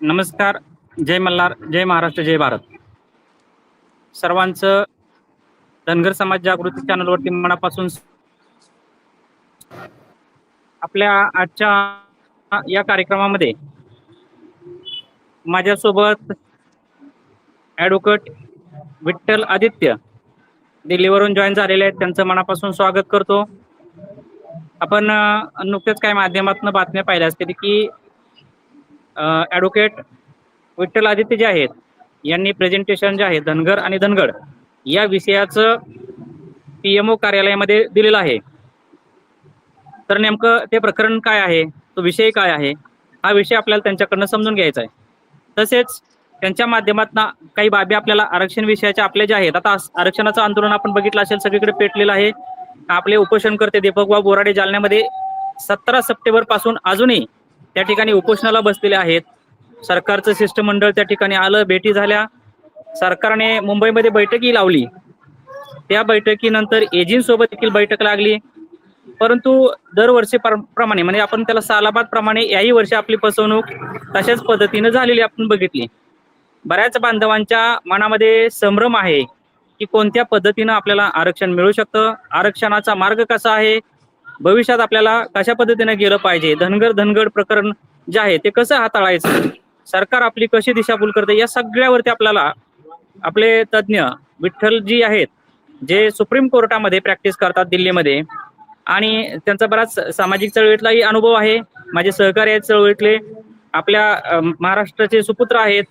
नमस्कार जय मल्हार जय महाराष्ट्र जय भारत. सर्वांचं धनगर समाज जागृती चॅनलवरती मनापासून आपल्या आजच्या या कार्यक्रमामध्ये माझ्यासोबत ॲडव्होकेट विठ्ठल आदित्य दिल्लीवरून जॉईन झालेले आहेत. त्यांचं मनापासून स्वागत करतो. आपण नुकतेच काही माध्यमातून बातम्या पाहिल्या असतील की ॲडव्होकेट विठ्ठल आदित्य जे आहेत यांनी प्रेझेंटेशन जे आहे धनगर आणि धनगड या विषयाचं पीएमओ कार्यालयामध्ये दिलेलं आहे. तर नेमकं ते प्रकरण काय आहे? तो विषय काय आहे? हा विषय आपल्याला त्यांच्याकडनं समजून घ्यायचा आहे. तसेच त्यांच्या माध्यमातून काही बाबी आपल्याला आरक्षण विषयाच्या आपल्या ज्या आहेत आता आरक्षणाचं आंदोलन आपण बघितलं असेल सगळीकडे पेटलेलं आहे. आपले उपोषणकर्ते दीपकबाब बोराडे जालन्यामध्ये सतरा सप्टेंबरपासून अजूनही त्या ठिकाणी उपोषणाला बसलेले आहेत. सरकारचं शिष्टमंडळ त्या ठिकाणी आलं भेटी झाल्या. सरकारने मुंबईमध्ये बैठकी लावली. त्या बैठकीनंतर एजींसोबत देखील बैठक लागली. परंतु दरवर्षी प्रमाणे म्हणजे आपण त्याला सालाबाद प्रमाणे याही वर्षी आपली फसवणूक तशाच पद्धतीनं झालेली आपण बघितली. बऱ्याच बांधवांच्या मनामध्ये संभ्रम आहे की कोणत्या पद्धतीनं आपल्याला आरक्षण मिळू शकतं? आरक्षणाचा मार्ग कसा आहे? भविष्यात आपल्याला कशा पद्धतीने गेलं पाहिजे? धनगर धनगड प्रकरण जे आहे ते कसं हाताळायचं? सरकार आपली कशी दिशाभूल करते? या सगळ्यावरती आपल्याला आपले तज्ज्ञ विठ्ठलजी आहेत जे सुप्रीम कोर्टामध्ये प्रॅक्टिस करतात दिल्लीमध्ये. आणि त्यांचा बराच सामाजिक चळवळीतलाही अनुभव आहे. माझे सहकारी आहेत चळवळीतले. आपल्या महाराष्ट्राचे सुपुत्र आहेत.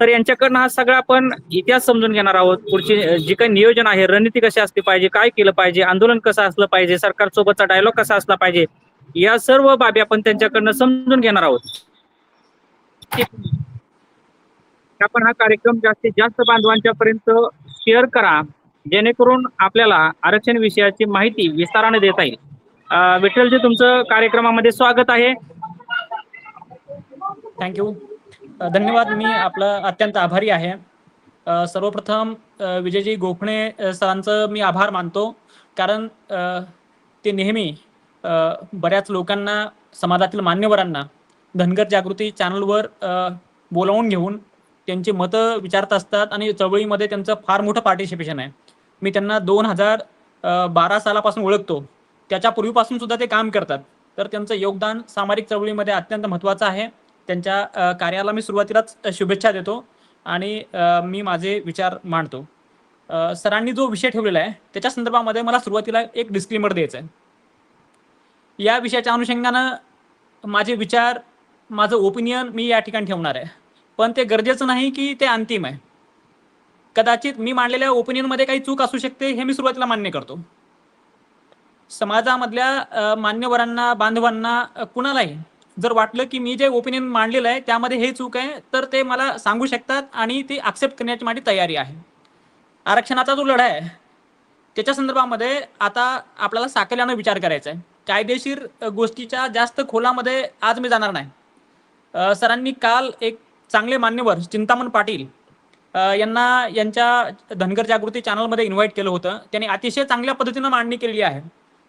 तर यांच्याकडनं हा सगळा आपण इतिहास समजून घेणार आहोत. पुढची जी काही नियोजन आहे रणनीती कशी असली पाहिजे काय केलं पाहिजे आंदोलन कसं असलं पाहिजे सरकारसोबतचा डायलॉग कसा असला पाहिजे या सर्व बाबी आपण त्यांच्याकडनं समजून घेणार आहोत. आपण हा कार्यक्रम जास्तीत जास्त बांधवांच्या पर्यंत शेअर करा जेणेकरून आपल्याला आरक्षण विषयाची माहिती विस्ताराने देता येईल. विठ्ठलजी तुमचं कार्यक्रमामध्ये स्वागत आहे. थँक्यू धन्यवाद. मी आपलं अत्यंत आभारी आहे. सर्वप्रथम विजयजी गोखणे सरांचं मी आभार मानतो. कारण ते नेहमी बऱ्याच लोकांना समाजातील मान्यवरांना धनगर जागृती चॅनलवर बोलावून घेऊन त्यांची मतं विचारत असतात आणि चळवळीमध्ये त्यांचं फार मोठं पार्टिसिपेशन आहे. मी त्यांना दोन हजार बारा सालापासून ओळखतो. त्याच्या पूर्वीपासून सुद्धा ते काम करतात. तर त्यांचं योगदान सामाजिक चळवळीमध्ये अत्यंत महत्त्वाचं आहे. त्यांच्या कार्याला मी सुरुवातीलाच शुभेच्छा देतो आणि मी माझे विचार मांडतो. सरांनी जो विषय ठेवलेला आहे त्याच्या संदर्भामध्ये मला सुरुवातीला एक डिस्क्लेमर द्यायचं आहे. या विषयाच्या अनुषंगानं माझे विचार माझं ओपिनियन मी या ठिकाणी ठेवणार आहे. पण ते गरजेचं नाही की ते अंतिम आहे. कदाचित मी मांडलेल्या ओपिनियनमध्ये काही चूक असू शकते हे मी सुरुवातीला मान्य करतो. समाजामधल्या मान्यवरांना बांधवांना कुणालाही जर वाटलं की मी जे ओपिनियन मांडलेलं आहे त्यामध्ये हे चूक आहे तर ते मला सांगू शकतात आणि ते ॲक्सेप्ट करण्याची माझी तयारी आहे. आरक्षणाचा जो लढा आहे त्याच्या संदर्भामध्ये आता आपल्याला साकल्यानं विचार करायचा आहे. कायदेशीर गोष्टीच्या जास्त खोलामध्ये आज मी जाणार नाही. सरांनी काल एक चांगले मान्यवर चिंतामण पाटील यांना यांच्या धनगर जागृती चॅनलमध्ये इन्व्हाइट केलं होतं. त्यांनी अतिशय चांगल्या पद्धतीनं मांडणी केलेली आहे.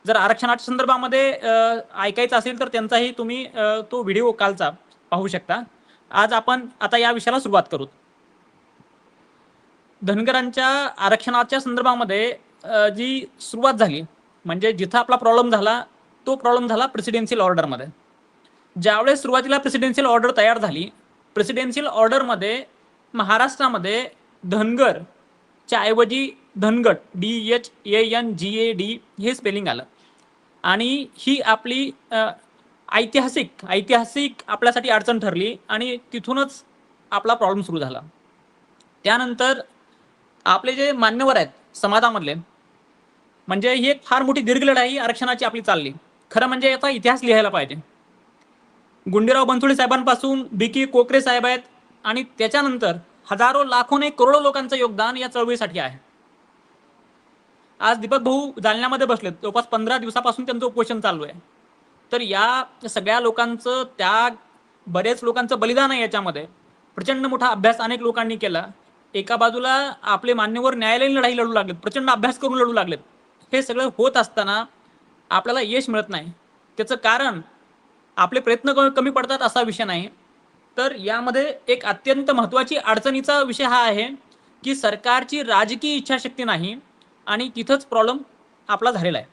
जर आरक्षणाच्या संदर्भामध्ये ऐकायचं असेल तर त्यांचाही तुम्ही तो व्हिडिओ कालचा पाहू शकता. आज आपण आता या विषयाला सुरुवात करू. धनगरांच्या आरक्षणाच्या संदर्भामध्ये जी सुरुवात झाली म्हणजे जिथं आपला प्रॉब्लेम झाला तो प्रॉब्लेम झाला प्रेसिडेन्शियल ऑर्डरमध्ये ज्यावेळेस सुरुवातीला प्रेसिडेन्शियल ऑर्डर तयार झाली प्रेसिडेन्शियल ऑर्डरमध्ये महाराष्ट्रामध्ये धनगरच्या ऐवजी Dhangad D H A N G A D हे स्पेलिंग आलं. आणि ही आपली ऐतिहासिक ऐतिहासिक आपल्यासाठी अडचण ठरली आणि तिथूनच आपला प्रॉब्लेम सुरू झाला. त्यानंतर आपले जे मान्यवर आहेत समाजामधले म्हणजे ही एक फार मोठी दीर्घ लढाई आरक्षणाची आपली चालली. खरं म्हणजे याचा इतिहास लिहायला पाहिजे. गुंडीराव बनसोडे साहेबांपासून बी के कोकरे साहेब आहेत आणि त्याच्यानंतर हजारो लाखोने करोडो लोकांचं योगदान या चळवळीसाठी आहे. आज दीपक भाऊ जालन्यामध्ये बसलेत. जवळपास पंधरा दिवसापासून त्यांचं उपोषण चालू आहे. तर या सगळ्या लोकांचं त्याग बरेच लोकांचं बलिदान आहे याच्यामध्ये. प्रचंड मोठा अभ्यास अनेक लोकांनी केला. एका बाजूला आपले मान्यवर न्यायालयीन लढाई लढू लागलेत. प्रचंड अभ्यास करून लढू लागलेत. हे सगळं होत असताना आपल्याला यश मिळत नाही. त्याचं कारण आपले प्रयत्न कमी पडतात असा विषय नाही. तर यामध्ये एक अत्यंत महत्त्वाची अडचणीचा विषय हा आहे की सरकारची राजकीय इच्छाशक्ती नाही. आणि तिथंच प्रॉब्लेम आपला झालेला आहे.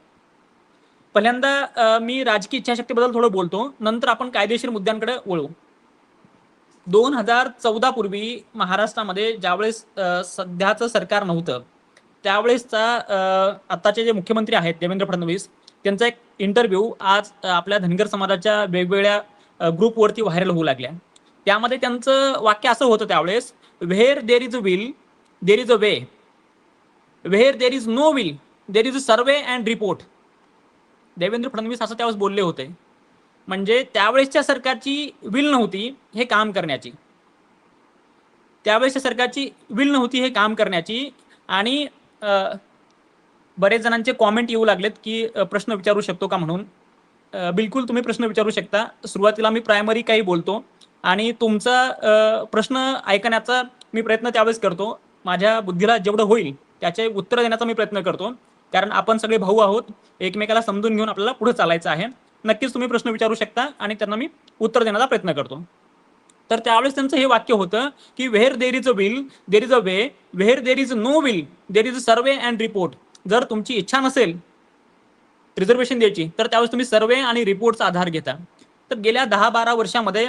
पहिल्यांदा मी राजकीय इच्छाशक्तीबद्दल थोडं बोलतो नंतर आपण कायदेशीर मुद्द्यांकडे वळू. दोन हजार चौदा पूर्वी महाराष्ट्रामध्ये ज्यावेळेस सध्याचं सरकार नव्हतं त्यावेळेसचा आत्ताचे जे मुख्यमंत्री आहेत देवेंद्र फडणवीस त्यांचा एक इंटरव्ह्यू आज आपल्या धनगर समाजाच्या वेगवेगळ्या ग्रुपवरती व्हायरल होऊ लागल्या. त्यामध्ये त्यांचं वाक्य असं होतं त्यावेळेस where there is a will there is a way where there is no will there is a survey and report Devendra Fadnavis असं त्यावेळेस बोलले होते. म्हणजे त्यावेळेसच्या सरकारची विल नव्हती हे काम करण्याची. त्यावेळेसच्या सरकारची विल नव्हती हे काम करण्याची आणि बरेच जणांचे कॉमेंट येऊ लागलेत की प्रश्न विचारू शकतो का म्हणून. बिलकुल तुम्ही प्रश्न विचारू शकता. सुरुवातीला मी प्रायमरी काही बोलतो आणि तुमचा प्रश्न ऐकण्याचा मी प्रयत्न त्यावेळेस करतो. माझ्या बुद्धीला जेवढं होईल त्याचे उत्तर देण्याचा मी प्रयत्न करतो. कारण आपण सगळे भाऊ आहोत एकमेकाला समजून घेऊन आपल्याला पुढे चालायचं आहे. नक्कीच तुम्ही प्रश्न विचारू शकता आणि त्यांना मी उत्तर देण्याचा प्रयत्न करतो. तर त्यावेळेस त्यांचं हे वाक्य होतं की where there is a will there is a way where there is no will there is a survey and report जर तुमची इच्छा नसेल रिझर्वेशन द्यायची तर त्यावेळेस तुम्ही सर्वे आणि रिपोर्टचा आधार घेता. तर गेल्या दहा बारा वर्षामध्ये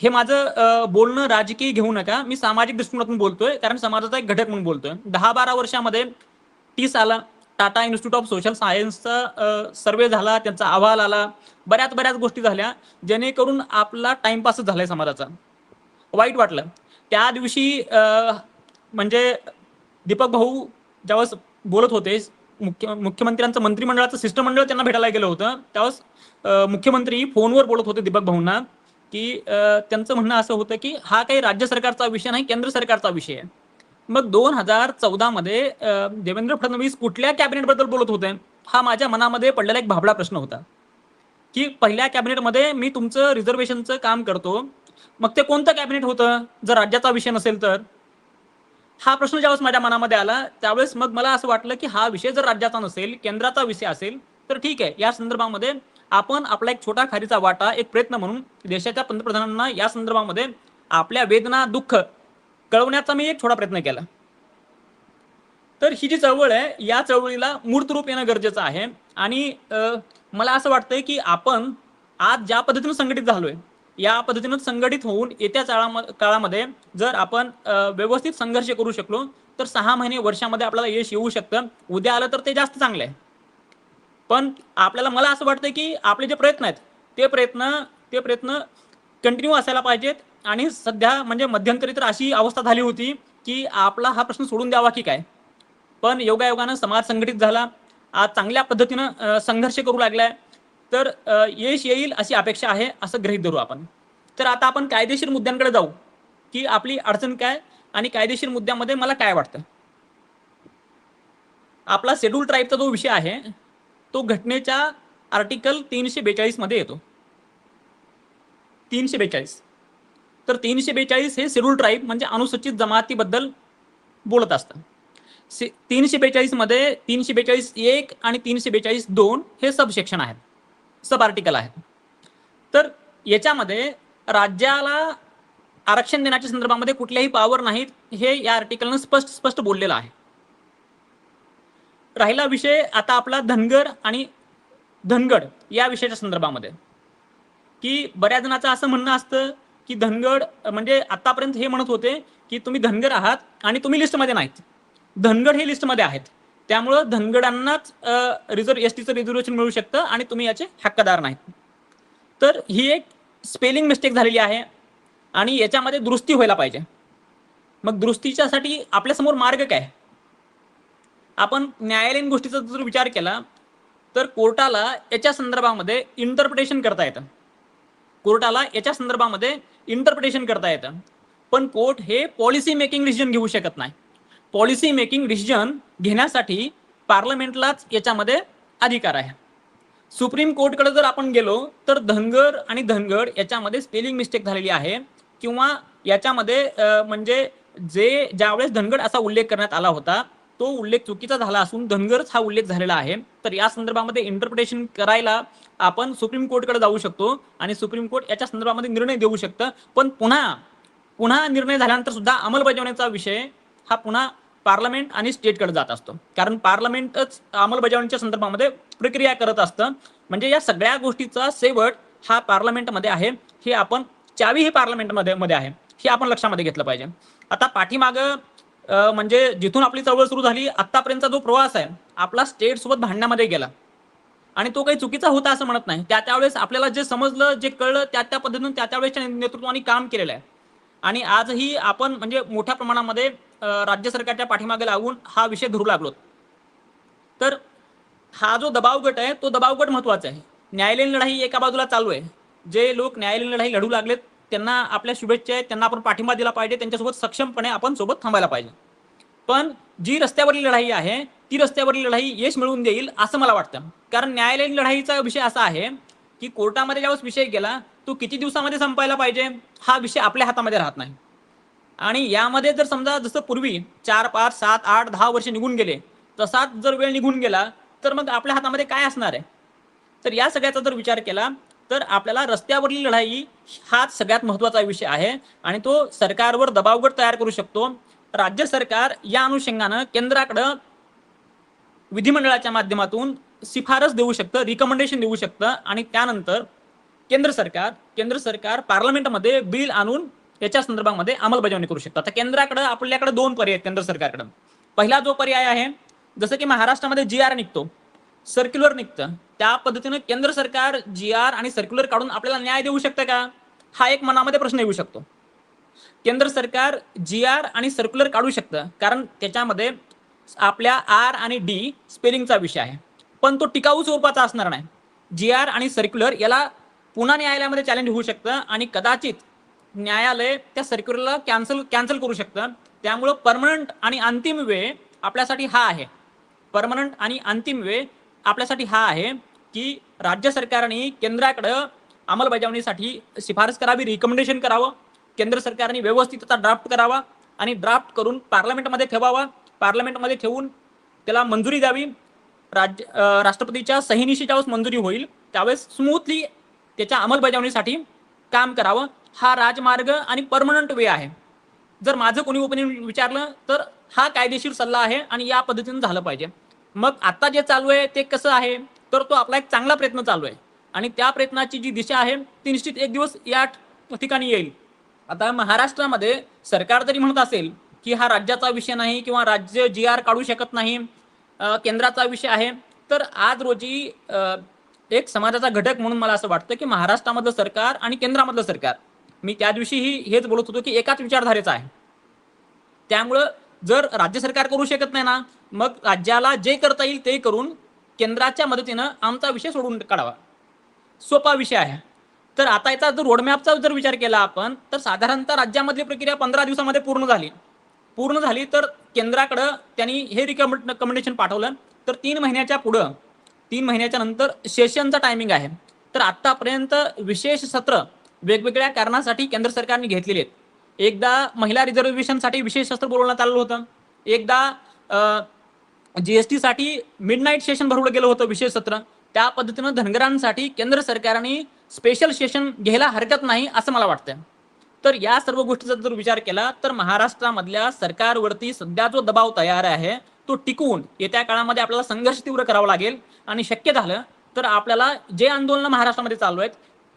हे माझं बोलणं राजकीय घेऊ नका. मी सामाजिक दृष्टिकोनातून बोलतोय कारण समाजाचा एक घटक म्हणून बोलतोय. दहा बारा वर्षामध्ये तीस आला टाटा इन्स्टिट्यूट ऑफ सोशल सायन्सचा सर्वे झाला त्यांचा अहवाल आला बऱ्याच बऱ्याच गोष्टी झाल्या जेणेकरून आपला टाइमपासच झालाय समाजाचा. वाईट वाटलं. त्या दिवशी म्हणजे दीपक भाऊ ज्यावेळेस बोलत होते मुख्य मुख्यमंत्र्यांचं मंत्रिमंडळाचं शिष्टमंडळ त्यांना भेटायला गेलं होतं त्यावेळेस मुख्यमंत्री फोनवर बोलत होते दीपक भाऊंना की त्यांचं म्हणणं असं होतं की हा काही राज्य सरकारचा विषय नाही केंद्र सरकारचा विषय आहे. मग दोन हजार चौदा मध्ये देवेंद्र फडणवीस कुठल्या कॅबिनेटबद्दल बोलत होते? हा माझ्या मनामध्ये पडलेला एक भाबडा प्रश्न होता. की पहिल्या कॅबिनेटमध्ये मी तुमचं रिझर्वेशनचं काम करतो. मग ते कोणतं कॅबिनेट होतं? जर राज्याचा विषय नसेल तर? हा प्रश्न ज्यावेळेस माझ्या मनामध्ये आला त्यावेळेस मग मला असं वाटलं की हा विषय जर राज्याचा नसेल केंद्राचा विषय असेल तर ठीक आहे. या संदर्भामध्ये आपण आपला एक छोटा खारीचा वाटा एक प्रयत्न म्हणून देशाच्या पंतप्रधानांना या संदर्भामध्ये आपल्या वेदना दुःख कळवण्याचा मी एक छोटा प्रयत्न केला. तर ही जी चळवळ आहे या चळवळीला मूर्त रूप येणं गरजेचं आहे. आणि मला असं वाटतंय की आपण आज ज्या पद्धतीनं संघटित झालोय या पद्धतीनं संघटित होऊन येत्या काळाम- काळामध्ये जर आपण व्यवस्थित संघर्ष करू शकलो तर सहा महिने वर्षामध्ये आपल्याला यश येऊ शकतं. उद्या आलं तर ते जास्त चांगलं आहे. पण आपल्याला मला असं वाटतं की आपले जे प्रयत्न आहेत ते प्रयत्न ते प्रयत्न कंटिन्यू असायला पाहिजेत. आणि सध्या म्हणजे मध्यंतरी तर अशी अवस्था झाली होती की आपला हा प्रश्न सोडून द्यावा की काय? पण योगायोगानं समाज संघटित झाला. आज चांगल्या पद्धतीनं संघर्ष करू लागलाय. तर यश येईल अशी अपेक्षा आहे असं गृहीत धरू आपण. तर आता आपण कायदेशीर मुद्द्यांकडे जाऊ की आपली अडचण काय आणि कायदेशीर मुद्द्यामध्ये मला काय वाटतं? आपला शेड्यूल ट्राईबचा जो विषय आहे तो घटनेच्या आर्टिकल तीनशे बेचाळीसमध्ये येतो. तीनशे बेचाळीस तर तीनशे बेचाळीस हे शेड्यूल ट्राईब म्हणजे अनुसूचित जमातीबद्दल बोलत असतं. से तीनशे बेचाळीसमध्ये तीनशे बेचाळीस एक आणि तीनशे बेचाळीस दोन हे सब सेक्शन आहेत. सब आर्टिकल आहेत. तर याच्यामध्ये राज्याला आरक्षण देण्याच्या संदर्भामध्ये कुठल्याही पावर नाहीत हे या आर्टिकलनं स्पष्ट स्पष्ट बोललेलं आहे. राहिला विषय आता आपला धनगर आणि धनगड या विषयाच्या संदर्भामध्ये. की बऱ्याच जणांचं असं म्हणणं असतं की धनगड म्हणजे आतापर्यंत हे म्हणत होते की तुम्ही धनगर आहात आणि तुम्ही लिस्टमध्ये नाहीत. धनगड हे लिस्टमध्ये आहेत. त्यामुळं धनगडांनाच रिझर्व एस टीचं रिझर्वेशन मिळू शकतं आणि तुम्ही याचे हक्कदार नाहीत. तर ही एक स्पेलिंग मिस्टेक झालेली आहे आणि याच्यामध्ये दुरुस्ती व्हायला पाहिजे. मग दुरुस्तीच्यासाठी आपल्यासमोर मार्ग काय? आपण न्यायालयीन गोष्टीचा जर विचार केला तर कोर्टाला याच्या संदर्भामध्ये इंटरप्रिटेशन करता येतं. कोर्टाला याच्या संदर्भामध्ये इंटरप्रिटेशन करता येतं. पण कोर्ट हे पॉलिसी मेकिंग डिसिजन घेऊ शकत नाही. पॉलिसी मेकिंग डिसिजन घेण्यासाठी पार्लमेंटलाच याच्यामध्ये अधिकार आहे. सुप्रीम कोर्टकडे जर आपण गेलो तर धनगर आणि धनगड याच्यामध्ये स्पेलिंग मिस्टेक झालेली आहे. किंवा याच्यामध्ये म्हणजे जे ज्यावेळेस धनगड असा उल्लेख करण्यात आला होता तो उल्लेख चुकीचा झाला असून धनगरच हा उल्लेख झालेला आहे. तर या संदर्भामध्ये इंटरप्रिटेशन करायला आपण सुप्रीम कोर्टकडे जाऊ शकतो आणि सुप्रीम कोर्ट याच्या संदर्भामध्ये निर्णय देऊ शकतं. पण पुन्हा पुन्हा निर्णय झाल्यानंतर सुद्धा अंमलबजावणीचा विषय हा पुन्हा पार्लमेंट आणि स्टेटकडे जात असतो. कारण पार्लमेंटच अंमलबजावणीच्या संदर्भामध्ये प्रक्रिया करत असतं. म्हणजे या सगळ्या गोष्टीचा शेवट हा पार्लमेंटमध्ये आहे. हे आपण चावी ही पार्लमेंटमध्ये मध्ये आहे. हे आपण लक्षामध्ये घेतलं पाहिजे. आता पाठीमागं म्हणजे जिथून आपली चळवळ सुरू झाली आतापर्यंतचा जो प्रवास आहे आपला स्टेट सोबत भांडण्यामध्ये गेला. आणि तो काही चुकीचा होता असं म्हणत नाही. त्या त्यावेळेस आपल्याला जे समजलं जे कळलं त्या त्या पद्धतीने त्या त्यावेळेसच्या नेतृत्वाने काम केलेलं आहे. आणि आजही आपण म्हणजे मोठ्या प्रमाणामध्ये राज्य सरकारच्या पाठीमागे लागून हा विषय धरू लागलो तर हा जो दबाव गट आहे तो दबाव गट महत्त्वाचा आहे. न्यायालयीन लढाई एका बाजूला चालू आहे. जे लोक न्यायालयीन लढाई लढू लागलेत त्यांना आपल्या शुभेच्छा आहेत त्यांना आपण पाठिंबा दिला पाहिजे त्यांच्यासोबत सक्षमपणे आपण सोबत थांबायला पाहिजे. पण जी रस्त्यावरील लढाई आहे ती रस्त्यावरील लढाई यश मिळवून देईल असं मला वाटतं. कारण न्यायालयीन लढाईचा विषय असा आहे की कोर्टामध्ये ज्यावेळेस विषय गेला तो किती दिवसामध्ये संपायला पाहिजे हा विषय आपल्या हातामध्ये राहत नाही. आणि यामध्ये जर समजा जसं पूर्वी चार पाच सात आठ दहा वर्ष निघून गेले तसाच जर वेळ निघून गेला तर मग आपल्या हातामध्ये काय असणार आहे? तर या सगळ्याचा जर विचार केला तर आपल्याला रस्त्यावरील लढाई हाच सगळ्यात महत्त्वाचा विषय आहे आणि तो सरकारवर दबावगट तयार करू शकतो. राज्य सरकार या अनुषंगानं केंद्राकडं विधिमंडळाच्या माध्यमातून शिफारस देऊ शकतं रिकमेंडेशन देऊ शकतं आणि त्यानंतर केंद्र सरकार केंद्र सरकार पार्लमेंटमध्ये बिल आणून याच्या संदर्भामध्ये अंमलबजावणी करू शकतं. आता केंद्राकडं आपल्याकडे दोन पर्याय आहेत केंद्र सरकारकडं. पहिला जो पर्याय आहे जसं की महाराष्ट्रामध्ये जी आर निघतो सर्क्युलर निघतं. त्या पद्धतीनं केंद्र सरकार जी आर आणि सर्क्युलर काढून आपल्याला न्याय देऊ शकतं का? हा एक मनामध्ये प्रश्न येऊ शकतो. केंद्र सरकार जी आर आणि सर्क्युलर काढू शकतं कारण त्याच्यामध्ये आपल्या आर आणि डी स्पेलिंगचा विषय आहे. पण तो टिकाऊ स्वरूपाचा असणार नाही. जी आर आणि सर्क्युलर याला पुन्हा न्यायालयामध्ये चॅलेंज होऊ शकतं आणि कदाचित न्यायालय त्या सर्क्युलरला कॅन्सल कॅन्सल करू शकतं. त्यामुळं परमनंट आणि अंतिम वेळ आपल्यासाठी हा आहे. परमनंट आणि अंतिम वेळ आपल्यासाठी हा आहे की राज्य सरकारने केंद्राकडं अंमलबजावणीसाठी शिफारस करावी रिकमेंडेशन करावं. केंद्र सरकारने व्यवस्थित त्याचा ड्राफ्ट करावा आणि ड्राफ्ट करून पार्लमेंटमध्ये ठेवावा. पार्लमेंटमध्ये ठेवून त्याला मंजुरी द्यावी. राज्य राष्ट्रपतीच्या सहीनिशी ज्यावेळेस मंजुरी होईल. त्यावेळेस स्मूथली त्याच्या अंमलबजावणीसाठी काम करावं. हा राजमार्ग आणि परमनंट वे आहे. जर माझं कोणी ओपिनियन विचारलं तर हा कायदेशीर सल्ला आहे आणि या पद्धतीनं झालं पाहिजे. मग आता जे चालू आहे ते कसं आहे? तर तो आपला एक चांगला प्रयत्न चालू आहे. आणि त्या प्रयत्नाची जी दिशा आहे ती निश्चित एक दिवस या ठिकाणी येईल. आता महाराष्ट्रामध्ये सरकार जरी म्हणत असेल की हा राज्याचा विषय नाही किंवा राज्य जी आर काढू शकत नाही केंद्राचा विषय आहे तर आज रोजी एक समाजाचा घटक म्हणून मला असं वाटतं की महाराष्ट्रामधलं सरकार आणि केंद्रामधलं सरकार. मी त्या दिवशीही हेच बोलत होतो की एकाच विचारधारेचा आहे. त्यामुळं जर राज्य सरकार करू शकत नाही ना मग राज्याला जे करता येईल ते करून केंद्राच्या मदतीनं आमचा विषय सोडून काढावा. सोपा विषय आहे. तर आता याचा जर रोडमॅपचा जर विचार केला आपण तर साधारणतः राज्यामधली प्रक्रिया पंधरा दिवसामध्ये पूर्ण झाली. पूर्ण झाली तर केंद्राकडं त्यांनी हे रिकमेंड रिकमेंडेशन पाठवलं. तर तीन महिन्याच्या पुढं तीन महिन्याच्या नंतर सेशनचा टायमिंग आहे. तर आत्तापर्यंत विशेष सत्र वेगवेगळ्या कारणासाठी केंद्र सरकारने घेतलेली आहेत. एकदा महिला रिझर्वेशनसाठी विशेष सत्र बोलवण्यात आलं होतं. एकदा जीएसटीसाठी मिड नाईट सेशन भरवलं गेलं होतं विशेष सत्र त्या पद्धतीनं धनगरांसाठी केंद्र सरकारने स्पेशल सेशन घ्यायला हरकत नाही असं मला वाटतं तर या सर्व गोष्टीचा जर विचार केला तर महाराष्ट्रामधल्या सरकारवरती सध्या जो दबाव तयार आहे तो टिकवून येत्या काळामध्ये आपल्याला संघर्ष तीव्र करावा लागेल. आणि शक्य झालं तर आपल्याला जे आंदोलन महाराष्ट्रामध्ये चालू आहेत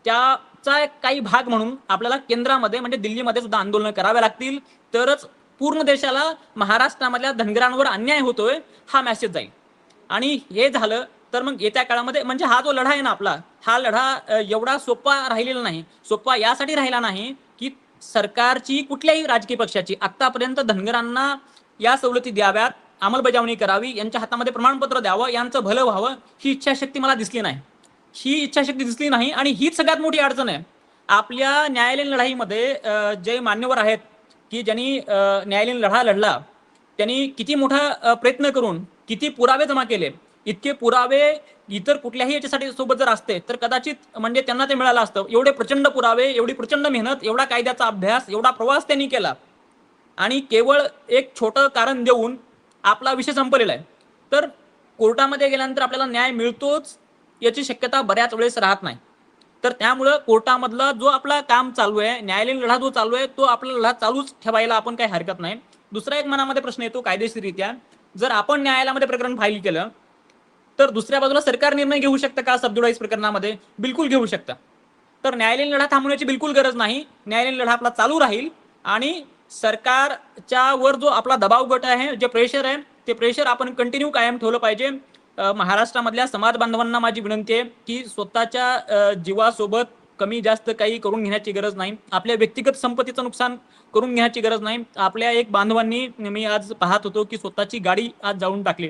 त्या एक काही भाग म्हणून आपल्याला केंद्रामध्ये म्हणजे दिल्लीमध्ये सुद्धा आंदोलन करावे लागतील. तरच पूर्ण देशाला महाराष्ट्रामधल्या धनगरांवर अन्याय होतोय हा मेसेज जाईल. आणि हे झालं तर मग येत्या काळामध्ये म्हणजे हा जो लढा आहे ना आपला हा लढा एवढा सोपा राहिलेला नाही. सोपा यासाठी राहिला नाही की सरकारची कुठल्याही राजकीय पक्षाची आतापर्यंत धनगरांना या सवलती द्याव्यात अंमलबजावणी करावी यांच्या हातामध्ये प्रमाणपत्र द्यावं यांचं भलं व्हावं ही इच्छाशक्ती मला दिसली नाही. ही इच्छाशक्ती दिसली नाही आणि हीच सगळ्यात मोठी अडचण आहे. आपल्या न्यायालयीन लढाईमध्ये जे मान्यवर आहेत की ज्यांनी न्यायालयीन लढा लढला त्यांनी किती मोठा प्रयत्न करून किती पुरावे जमा केले. इतके पुरावे इतर कुठल्याही याच्यासाठी सोबत जर असते तर कदाचित म्हणजे त्यांना ते मिळालं असतं. एवढे प्रचंड पुरावे एवढी प्रचंड मेहनत एवढा कायद्याचा अभ्यास एवढा प्रवास त्यांनी केला. आणि केवळ एक छोटं कारण देऊन आपला विषय संपलेला आहे. तर कोर्टामध्ये गेल्यानंतर आपल्याला न्याय मिळतोच याची शक्यता बऱ्याच वेळेस राहत नाही. तर त्यामुळं कोर्टामधला जो आपला काम चालू आहे न्यायालयीन लढा जो चालू आहे तो आपला लढा चालूच ठेवायला आपण काही हरकत नाही. दुसरा एक मनामध्ये प्रश्न येतो कायदेशीररित्या. जर आपण न्यायालयामध्ये प्रकरण फाईल केलं तर दुसऱ्या बाजूला सरकार निर्णय घेऊ शकतं का सबज्युडाईज प्रकरणामध्ये? बिलकुल घेऊ शकतं. तर न्यायालयीन लढा थांबवण्याची बिलकुल गरज नाही. न्यायालयीन लढा आपला चालू राहील आणि सरकारच्या वर जो आपला दबाव गट आहे जे प्रेशर आहे ते प्रेशर आपण कंटिन्यू कायम ठेवलं पाहिजे. महाराष्ट्रामधल्या समाज बांधवांना माझी विनंती आहे की स्वतःच्या जीवासोबत कमी जास्त काही करून घेण्याची गरज नाही. आपल्या व्यक्तिगत संपत्तीचं नुकसान करून घेण्याची गरज नाही. आपल्या एक बांधवांनी मी आज पाहत होतो की स्वतःची गाडी आज जाळून टाकली.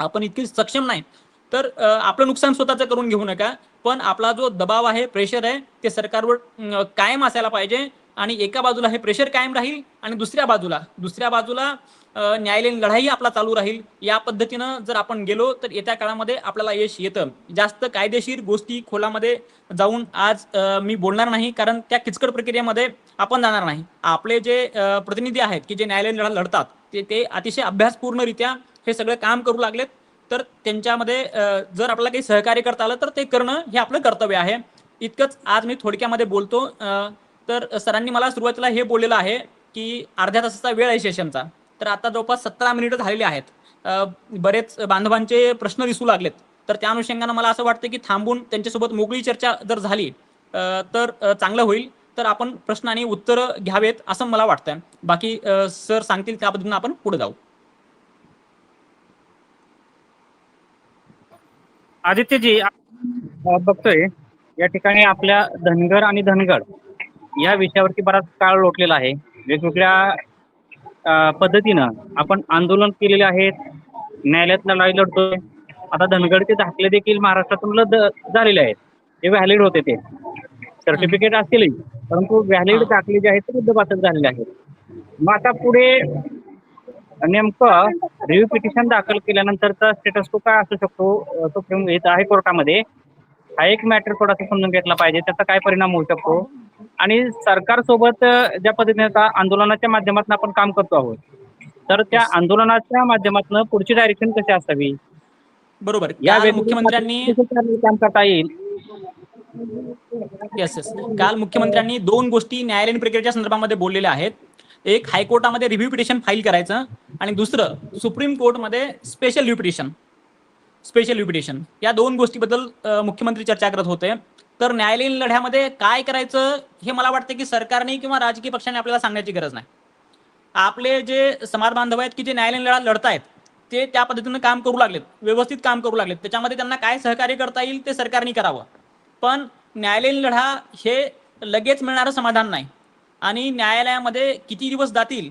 आपण इतकी सक्षम नाही. तर आपलं नुकसान स्वतःचं करून घेऊ नका. पण आपला जो दबाव आहे प्रेशर आहे ते सरकारवर कायम असायला पाहिजे. आणि एका बाजूला हे प्रेशर कायम राहील आणि दुसऱ्या बाजूला दुसऱ्या बाजूला न्यायालयीन लढाई आपला चालू राहील. या पद्धतीनं जर आपण गेलो तर येत्या काळामध्ये आपल्याला यश येतं. जास्त कायदेशीर गोष्टी खोलामध्ये जाऊन आज मी बोलणार नाही कारण त्या किचकट प्रक्रियेमध्ये आपण जाणार नाही. आपले जे प्रतिनिधी आहेत की जे न्यायालयीन लढा लढतात ते ते अतिशय अभ्यासपूर्णरित्या हे सगळं काम करू लागलेत. तर त्यांच्यामध्ये जर आपल्याला काही सहकार्य करता आलं तर ते करणं हे आपलं कर्तव्य आहे. इतकंच आज मी थोडक्यामध्ये बोलतो. तर सरांनी मला सुरुवातीला हे बोललेलं आहे की अर्ध्या तासाचा वेळ आहे सेशनचा. तर आता जवळपास सतरा मिनिटं झालेली आहेत. बरेच बांधवांचे प्रश्न दिसू लागलेत. तर त्या अनुषंगानं मला असं वाटतं की थांबून त्यांच्यासोबत मोकळी चर्चा जर झाली तर चांगलं होईल. तर आपण प्रश्न आणि उत्तरं घ्यावेत असं मला वाटतं बाकी सर सांगतील त्या पद्धतीनं आपण पुढे जाऊ. आदित्यजी बघतोय या ठिकाणी आपल्या धनगर आणि धनगड या विषयावरती बराच काळ लोटलेला आहे. वेगवेगळ्या पद्धतीनं आपण आंदोलन केलेले आहेत. न्यायालयात लढाई लढतोय. आता धनगडचे दाखले देखील महाराष्ट्रातून झालेले आहेत. ते व्हॅलिड होते ते. सर्टिफिकेट असतीलही. परंतु व्हॅलिड. दाखले जे आहेत ते रद्दबातल झालेले आहेत. मग आता पुढे नेमकं रिव्ह्यू पिटिशन दाखल केल्यानंतरचा स्टेटस तो काय असू शकतो? आहे कोर्टामध्ये. हा एक मॅटर थोडासा समजून घेतला पाहिजे. त्याचा काय परिणाम होऊ शकतो? आणि सरकारसोबत ज्या पद्धतीने आता आंदोलनाच्या माध्यमातून आपण काम करतो आहोत तर त्या. आंदोलनाच्या माध्यमातून पुढची डायरेक्शन कशी असावी? बरोबर. या मुख्यमंत्र्यांनी काम करता येईल? येस येस काल मुख्यमंत्र्यांनी दोन गोष्टी न्यायालयीन प्रक्रियेच्या संदर्भामध्ये बोललेल्या आहेत. एक हायकोर्टामध्ये रिव्ह्यू पिटिशन फाईल करायचं आणि दुसरं supreme कोर्टमध्ये special review petition special limitation या दोन गोष्टीबद्दल मुख्यमंत्री चर्चा करत होते. तर न्यायालयीन लढ्यामध्ये काय करायचं हे मला वाटतं की सरकारने किंवा राजकीय पक्षाने आपल्याला सांगण्याची गरज नाही. आपले जे समाज बांधव आहेत की जे न्यायालयीन लढा लढतायत ते त्या पद्धतीनं काम करू लागलेत व्यवस्थित काम करू लागलेत. त्याच्यामध्ये त्यांना काय सहकार्य करता येईल ते सरकारने करावं. पण न्यायालयीन लढा हे लगेच मिळणारं समाधान नाही. आणि न्यायालयामध्ये किती दिवस जातील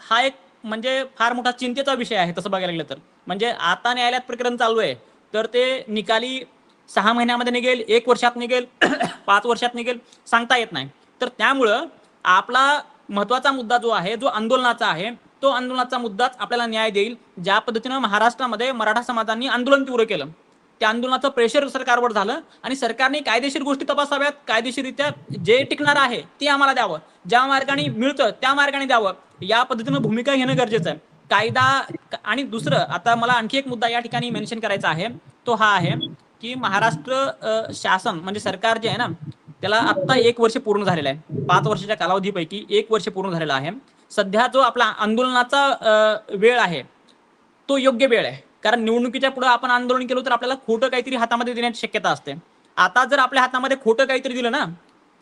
हा एक म्हणजे फार मोठा चिंतेचा विषय आहे तसं बघायला गेलं तर. म्हणजे आता न्यायालयात प्रकरण चालू आहे. तर ते निकाली सहा महिन्यामध्ये निघेल एक वर्षात निघेल पाच वर्षात निघेल सांगता येत नाही. तर त्यामुळं आपला महत्त्वाचा मुद्दा जो आहे जो आंदोलनाचा आहे तो आंदोलनाचा मुद्दाच आपल्याला न्याय देईल ज्या पद्धतीनं महाराष्ट्रामध्ये मराठा समाजांनी आंदोलन तीव्र केलं. त्या आंदोलनाचं प्रेशर सरकारवर झालं आणि सरकारने कायदेशीर गोष्टी तपासाव्यात. कायदेशीररित्या जे टिकणार आहे ते आम्हाला द्यावं. ज्या मार्गाने मिळतं त्या मार्गाने द्यावं. या पद्धतीनं भूमिका घेणं गरजेचं आहे. कायदा आणि दुसरं आता मला आणखी एक मुद्दा या ठिकाणी मेन्शन करायचा आहे. तो हा आहे की महाराष्ट्र शासन म्हणजे सरकार जे आहे ना त्याला आत्ता एक वर्ष पूर्ण झालेलं आहे. पाच वर्षाच्या कालावधीपैकी एक वर्ष पूर्ण झालेला आहे. सध्या जो आपला आंदोलनाचा वेळ आहे तो योग्य वेळ आहे. कारण निवडणुकीच्या पुढे आपण आंदोलन केलं तर आपल्याला खोटं काहीतरी हातामध्ये देण्याची शक्यता असते. आता जर आपल्या हातामध्ये खोटं काहीतरी दिलं ना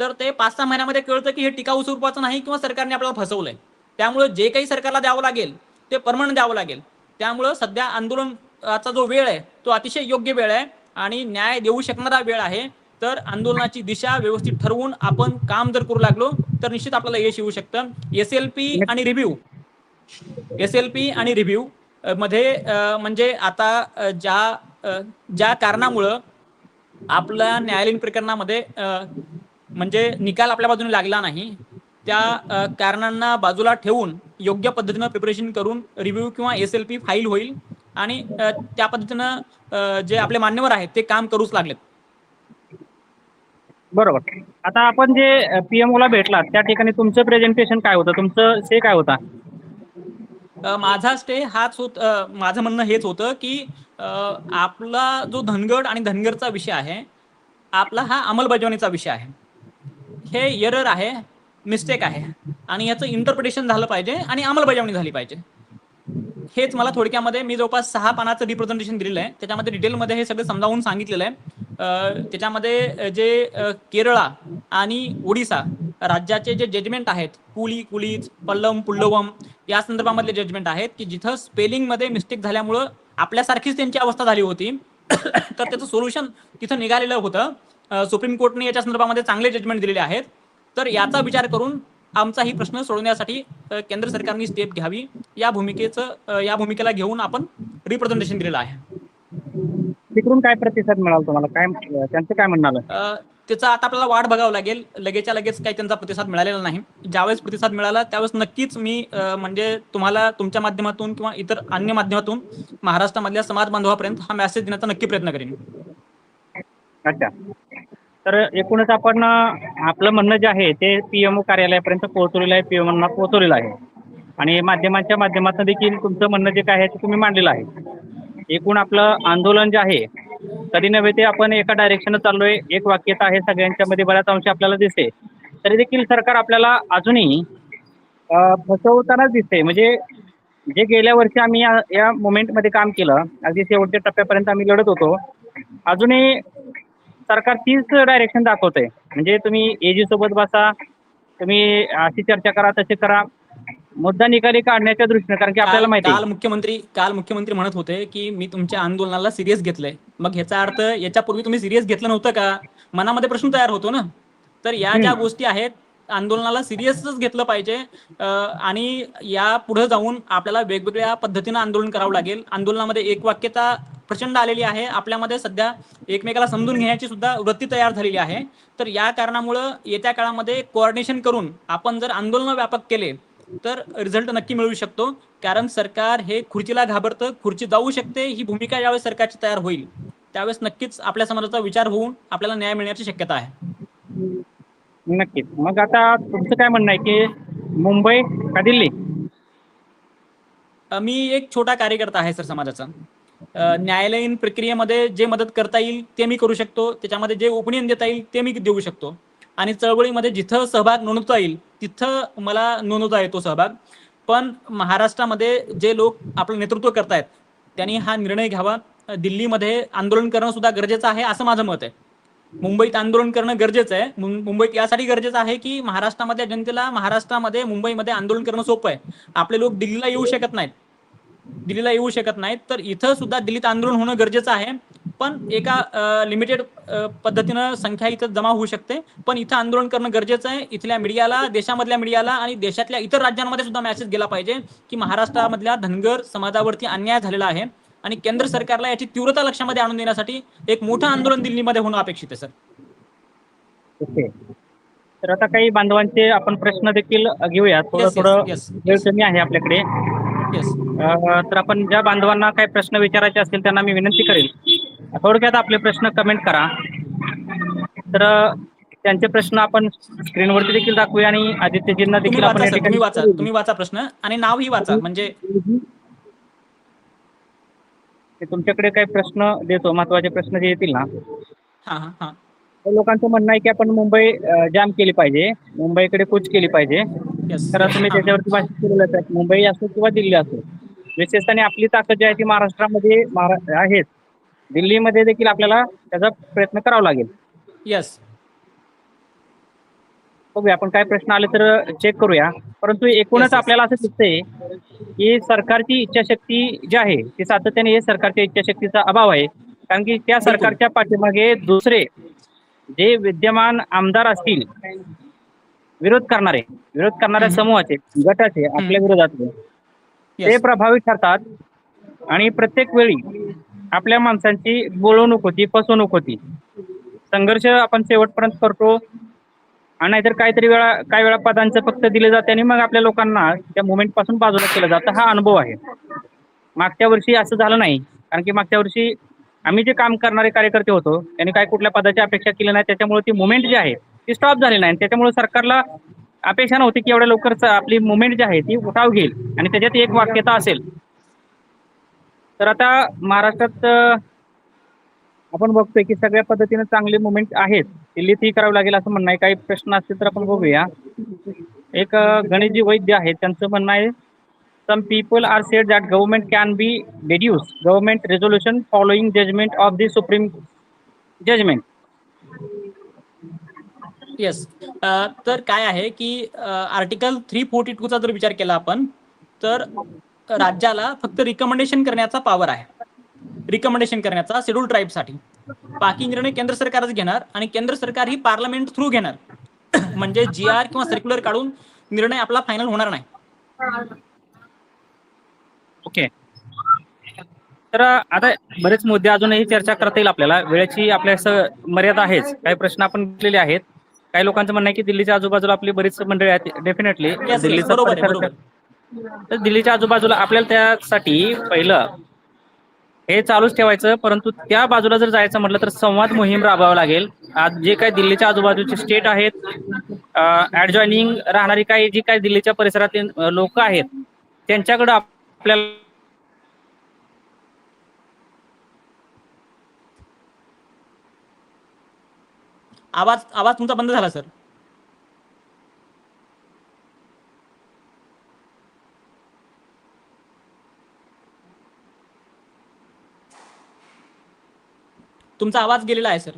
तर ते पाच सहा महिन्यामध्ये कळतं की हे टिकाऊ स्वरूपाचं नाही किंवा सरकारने आपल्याला फसवलंय. त्यामुळे जे काही सरकारला द्यावं लागेल ते परमनंट द्यावं लागेल. त्यामुळं सध्या आंदोलनाचा जो वेळ आहे तो अतिशय योग्य वेळ आहे आणि न्याय देऊ शकणारा वेळ आहे. तर आंदोलनाची दिशा व्यवस्थित ठरवून आपण काम जर करू लागलो तर निश्चित आपल्याला यश येऊ शकतं. एस एल पी आणि रिव्ह्यू एस एल पी आणि रिव्ह्यू मध्ये म्हणजे आता ज्या ज्या कारणामुळं आपल्या न्यायालयीन प्रकरणामध्ये म्हणजे निकाल आपल्या बाजूने लागला नाही त्या कारणांना बाजूला ठेवून योग्य पद्धतीनं प्रिपरेशन करून रिव्ह्यू किंवा एस एल पी फाईल होईल आणि त्या पद्धतीनं जे आपले मान्यवर आहेत ते काम करूच लागलेत. बरोबर. आता आपण जे पीएमओ ला भेटलात त्या ठिकाणी तुमचं प्रेझेंटेशन काय होतं? तुमचं से काय होता? माझा स्टे हाच होत माझं म्हणणं हेच होतं की आपला जो धनगड आणि धनगरचा विषय आहे आपला हा अंमलबजावणीचा विषय आहे. हे एरर आहे. मिस्टेक आहे. आणि याचं इंटरप्रिटेशन झालं पाहिजे आणि अंमलबजावणी झाली पाहिजे. हेच मला थोडक्यामध्ये मी जवळपास सहा पानाचं रिप्रेझेंटेशन दिलेलं आहे. त्याच्यामध्ये डिटेलमध्ये हे सगळं समजावून सांगितलेलं आहे. त्याच्यामध्ये जे केरळा आणि ओडिसा राज्याचे जे जजमेंट आहेत कुली कुलीज पल्लम पुल्लवम या संदर्भामधले जजमेंट आहेत की जिथं स्पेलिंगमध्ये मिस्टेक झाल्यामुळं आपल्यासारखीच त्यांची अवस्था झाली होती. तर त्याचं सोल्युशन तिथं निघालेलं होतं. सुप्रीम कोर्टने याच्या संदर्भामध्ये चांगले जजमेंट दिलेले आहेत. तर याचा विचार करून आमचाही प्रश्न सोडवण्यासाठी केंद्र सरकारने स्टेप घ्यावी. या भूमिकेचं या भूमिकेला घेऊन आपण रिप्रेझेंटेशन दिलेलं आहे. तिकडून काय प्रतिसाद मिळाला तुम्हाला? काय त्यांचं काय म्हणणं आलं? अ, त्याचा आता आपल्याला वाट बघावं लागेल. लगेचच्या लगेच काही त्यांचा प्रतिसाद मिळालेला नाही. ज्यावेळेस प्रतिसाद मिळाला त्यावेळेस नक्कीच मी म्हणजे तुम्हाला तुमच्या माध्यमातून किंवा इतर अन्य माध्यमातून महाराष्ट्रामधल्या समाज बांधवापर्यंत हा मेसेज देण्याचा नक्की प्रयत्न करेन. अच्छा. तर एकूणच आपण आपलं म्हणणं जे आहे ते पीएमओ कार्यालयापर्यंत पोहोचवलेलं आहे. पीएमओना पोहोचवलेलं आहे. आणि माध्यमांच्या माध्यमातून देखील तुमचं म्हणणं जे काय आहे ते तुम्ही मांडलेलं आहे. एकूण आपलं आंदोलन जे आहे तरी नव्हे ते आपण एका डायरेक्शननं चाललोय. एक वाक्यता आहे सगळ्यांच्यामध्ये बऱ्याच अंश आपल्याला दिसते. तरी देखील सरकार आपल्याला अजूनही फसवतानाच दिसते. म्हणजे जे गेल्या वर्षी आम्ही या या मोमेंटमध्ये काम केलं अगदी शेवटच्या टप्प्यापर्यंत आम्ही लढत होतो. अजूनही सरकार तीच डायरेक्शन दाखवतंय. म्हणजे तुम्ही एजी सोबत बसा तुम्ही अशी चर्चा करा तशी करा. मुद्दा निकाली काढण्याच्या दृष्टीने कारण की आपल्याला माहिती काल मुख्यमंत्री काल मुख्यमंत्री म्हणत होते की मी तुमच्या आंदोलनाला सिरियस घेतलंय. मग ह्याचा अर्थ याच्यापूर्वी तुम्ही सिरियस घेतलं नव्हतं का? मनामध्ये प्रश्न तयार होतो ना? तर या ज्या. गोष्टी आहेत आंदोलनाला सिरियसच घेतलं पाहिजे आणि या पुढे जाऊन आपल्याला वेगवेगळ्या पद्धतीनं आंदोलन करावं लागेल. आंदोलनामध्ये एक वाक्यता प्रचंड आलेली आहे. आपल्यामध्ये सध्या एकमेकाला समजून घेण्याची सुद्धा वृत्ती तयार झालेली आहे. तर या कारणामुळं येत्या काळामध्ये कोऑर्डिनेशन करून आपण जर आंदोलन व्यापक केले तर रिझल्ट नक्की मिळू शकतो. कारण सरकार हे खुर्चीला घाबरतं खुर्ची जाऊ शकते ही भूमिका ज्यावेळेस सरकारची तयार होईल. त्यावेळेस नक्कीच आपल्या समाजाचा विचार होऊन आपल्याला न्याय मिळण्याची शक्यता आहे. नक्कीच. मग आता तुमचं काय म्हणणं आहे की मुंबई का दिल्ली? मी एक छोटा कार्यकर्ता आहे सर समाजाचा. न्यायालयीन प्रक्रियेमध्ये जे मदत करता येईल ते मी करू शकतो. त्याच्यामध्ये जे ओपिनियन देता येईल ते मी देऊ शकतो. आणि चळवळीमध्ये जिथं सहभाग नोंदवता येईल तिथं मला नोंदवता येतो सहभाग. पण महाराष्ट्रामध्ये जे लोक आपलं नेतृत्व करतायत त्यांनी हा निर्णय घ्यावा. दिल्लीमध्ये आंदोलन करणं सुद्धा गरजेचं आहे असं माझं मत आहे. मुंबईत आंदोलन करणं गरजेचं आहे. मुं- मुंबईत यासाठी गरजेचं आहे की महाराष्ट्रामध्ये जनतेला महाराष्ट्रामध्ये मुंबईमध्ये आंदोलन करणं सोपं आहे. आपले लोक दिल्लीला येऊ शकत नाहीत. दिल्लीला येऊ शकत नाहीत. तर इथं सुद्धा दिल्लीत आंदोलन होणं गरजेचं आहे. पण एका लिमिटेड पद्धतीनं संख्या इथं जमा होऊ शकते. पण इथं आंदोलन करणं गरजेचं आहे. इथल्या मीडियाला देशामधल्या मीडियाला आणि देशातल्या इतर राज्यांमध्ये सुद्धा मेसेज गेला पाहिजे की महाराष्ट्रामधल्या धनगर समाजावरती अन्याय झालेला आहे. आणि केंद्र सरकारला याची तीव्रता लक्षामध्ये आणून देण्यासाठी एक मोठं आंदोलन दिल्लीमध्ये होणं अपेक्षित आहे सर. ओके. तर आता काही बांधवांचे आपण प्रश्न देखील घेऊया. थोडं थोडं वेळ. कमी आहे आपल्याकडे. येस तर आपण ज्या बांधवांना काही प्रश्न विचारायचे असतील त्यांना मी विनंती करेल थोडक्यात आपले प्रश्न कमेंट करा. तर त्यांचे प्रश्न आपण स्क्रीनवरती देखील दाखवूया आणि आदित्यजींना देखील आपण तुम्ही वाचा तुम्ही वाचा प्रश्न आणि नावही वाचा. म्हणजे तुमच्याकडे काही प्रश्न देतो महत्त्वाचे प्रश्न जे येतील ना. लोकांचं म्हणणं आहे की आपण मुंबई जाम केली पाहिजे. मुंबईकडे कूच केली पाहिजे. तर तुम्ही त्याच्यावरती भाषण केलेलंच आहे. मुंबई असो किंवा दिल्ली असो विशेषतः आपली ताकद जी आहे ती महाराष्ट्रामध्ये महारा आहेच. दिल्लीमध्ये देखील आपल्याला त्याचा प्रयत्न करावा लागेल. येस बघूया आपण काय प्रश्न आले तर चेक करूया. परंतु एकूणच. आपल्याला असं दिसतंय की सरकारची इच्छाशक्ती जी आहे ती सातत्याने हे सरकारच्या इच्छाशक्तीचा अभाव आहे. कारण की त्या. सरकारच्या पाठीमागे दुसरे जे विद्यमान आमदार असतील विरोध करणारे विरोध करणाऱ्या. समूहाचे गटाचे आपल्या विरोधातले. ते येस प्रभावित ठरतात आणि प्रत्येक वेळी आपल्या माणसांची बोलवणूक होती फसवणूक होती. संघर्ष आपण शेवटपर्यंत करतो आणि नाहीतर काहीतरी वेळा काही वेळा पदांचं फक्त दिले जाते आणि मग आपल्या लोकांना त्या मुवमेंटपासून बाजूला केलं जातं. हा अनुभव आहे. मागच्या वर्षी असं झालं नाही. कारण की मागच्या वर्षी आम्ही जे काम करणारे कार्यकर्ते होतो त्यांनी काय कुठल्या पदाची अपेक्षा केली नाही. त्याच्यामुळे ती मुवमेंट जी आहे ती स्टॉप झाली नाही. त्याच्यामुळे सरकारला अपेक्षा नव्हती की एवढ्या लवकर आपली मुवमेंट जी आहे ती उठाव घेईल. आणि त्याच्यात एक वाक्यता असेल. तर आता महाराष्ट्रात आपण बघतोय की सगळ्या पद्धतीने चांगली मुवमेंट आहेत. दिल्लीतही करावं लागेल असं म्हणणं आहे. काही प्रश्न असतील तर आपण बघूया. एक गणेशजी वैद्य आहेत. त्यांचं म्हणणं आहे some people are said that government can be deduce government resolution following judgment of the supreme judgment yes तर काय आहे की आर्टिकल थ्री फोर्टी टूचा जर विचार केला आपण तर राज्याला फक्त रिकमेंडेशन करण्याचा पॉवर आहे. रिकमेंडेशन करण्याचा शेड्यूल ट्राईबसाठी. बाकी निर्णय केंद्र सरकारच घेणार आणि केंद्र सरकार ही पार्लमेंट थ्रू घेणार. म्हणजे जी आर किंवा सर्क्युलर काढून निर्णय आपला फायनल होणार नाही. ओके. तर आता बरेच मुद्दे अजूनही चर्चा करता येईल आपल्याला. वेळेची आपल्या मर्यादा आहेच. काही प्रश्न आपण घेतलेले आहेत. काही लोकांचं म्हणणं आहे की दिल्लीच्या आजूबाजूला आपली बरीच मंडळी आहेत डेफिनेटली yes, बरोबर आहे, बरोबर. तर दिल्लीच्या आजूबाजूला आपल्याला त्यासाठी पहिलं हे चालूच ठेवायचं परंतु त्या बाजूला जर जायचं म्हटलं तर संवाद मोहीम राबवावं लागेल आज जे काही दिल्लीच्या आजूबाजूचे स्टेट आहेत ऍडजॉईनिंग राहणारी काही जी काही दिल्लीच्या परिसरातील लोक आहेत त्यांच्याकडे आपल्याला आवाज आवाज तुमचा बंद झाला सर. तुमचा आवाज गेलेला आहे सर.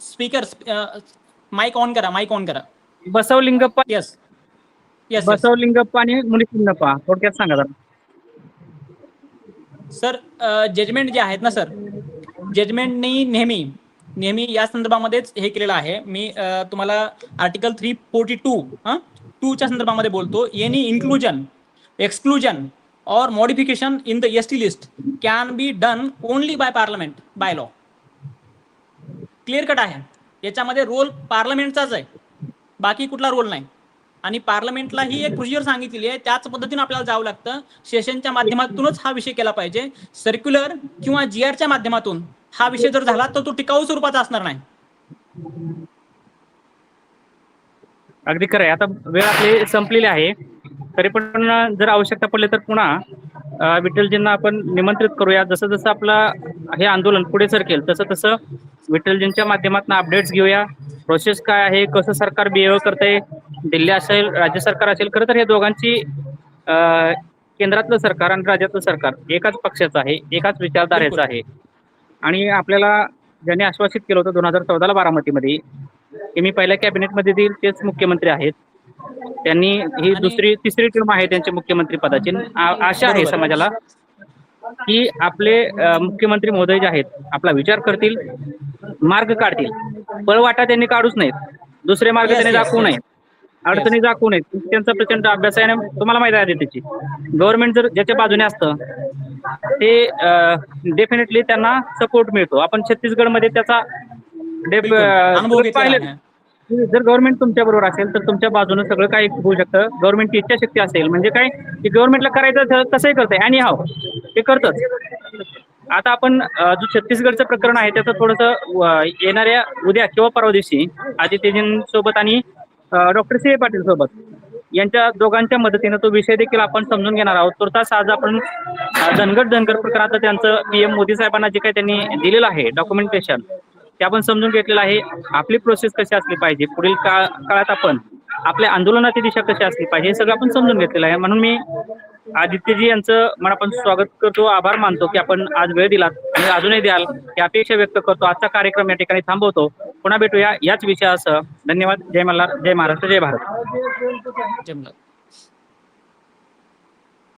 स्पीकर माईक ऑन करा माईक ऑन करा. बसवलिंगप्पा. येस येस बसवलिंगप्पा आणि मुनिसिंगप्पा थोडक्यात सांगा जरा. सर जजमेंट जे आहेत ना सर जजमेंटनी नेहमी नेहमी या संदर्भामध्येच हे केलेलं आहे. मी तुम्हाला आर्टिकल थ्री फोर्टी टू हां टूच्या संदर्भामध्ये बोलतो. एनी इन्क्लुजन एक्सक्लुजन और modification in the S T list can be done only by parliament by law clear cut आहे. याच्यामध्ये रोल पार्लमेंटचाच आहे. बाकी कुठला रोल नाही. आणि पार्लमेंटला ही एक प्रोसिजर सांगितलेली आहे. त्याच पद्धतीने आपल्याला जावं लागतं. सेशनच्या माध्यमातूनच हा विषय केला पाहिजे. सर्क्युलर किंवा जी आरच्या माध्यमातून. हा विषय जर झाला तर तो टिकाऊ स्वरूपाचा असणार नाही. अगदी खरं आहे. आता वेळ आपली संपलेली आहे. तरी पण जर आवश्यकता पडली तर पुन्हा विठ्ठलजींना आपण निमंत्रित करूया. जसं जसं आपलं हे आंदोलन पुढे सरकेल तसं तसं विठ्ठलजींच्या माध्यमातून अपडेट्स घेऊया. प्रोसेस काय आहे? कसं सरकार बिहेव करतंय? दिल्ली असेल राज्य सरकार असेल खरं तर हे दोघांची केंद्रातलं सरकार आणि राज्यातलं सरकार एकाच पक्षाचं आहे एकाच विचारधारेचं आहे. आणि आपल्याला ज्यांनी आश्वासित केलं होतं दोन हजार चौदाला बारामतीमध्ये की मी पहिल्या कॅबिनेटमध्ये देईल तेच मुख्यमंत्री आहेत. त्यांनी ही दुसरी तिसरी टर्म आहे त्यांच्या मुख्यमंत्री पदाची. आशा आहे. समाजाला की आपले मुख्यमंत्री महोदय जे आहेत आपला विचार करतील मार्ग काढतील. पळवाटा त्यांनी काढूच नाहीत दुसरे मार्ग त्यांनी दाखवू. नयेत. अडचणी दाखवू नयेत. त्यांचा प्रचंड अभ्यास आहे तुम्हाला माहिती आहे त्याची गव्हर्नमेंट जर ज्याच्या बाजूने असतं ते डेफिनेटली त्यांना सपोर्ट मिळतो. आपण छत्तीसगडमध्ये त्याचा पाहिलं. जर गव्हर्नमेंट तुमच्या बरोबर असेल तर तुमच्या बाजूने सगळं काही होऊ शकतं. गव्हर्नमेंटची इच्छाशक्ती असेल. म्हणजे काय? की गव्हर्नमेंटला करायचं तसंही करतंय. आणि हाव ते करतच. आता आपण जो छत्तीसगडचं प्रकरण आहे त्याचं थोडंसं येणाऱ्या उद्या किंवा परवा दिवशी सोबत आणि डॉक्टर सी ए पाटील सोबत यांच्या दोघांच्या मदतीनं तो विषय देखील आपण समजून घेणार आहोत. तुर्तास आज आपण धनगड धनगर प्रकरणात त्यांचं पीएम मोदी साहेबांना जे काही त्यांनी दिलेलं आहे डॉक्युमेंटेशन ते आपण समजून घेतलेलं आहे. आपली प्रोसेस कशी असली पाहिजे? पुढील काळात आपण आपल्या आंदोलनाची दिशा कशी असली पाहिजे हे सगळं आपण समजून घेतलेलं आहे. म्हणून मी आदित्यजी यांचं मनापासून स्वागत करतो. आभार मानतो की आपण आज वेळ दिलात आणि अजूनही द्याल. ही अपेक्षा व्यक्त करतो. आजचा कार्यक्रम या ठिकाणी थांबवतो. पुन्हा भेटूया याच विषयासह. धन्यवाद. जय मल्हार. जय महाराष्ट्र. जय भारत. जमलं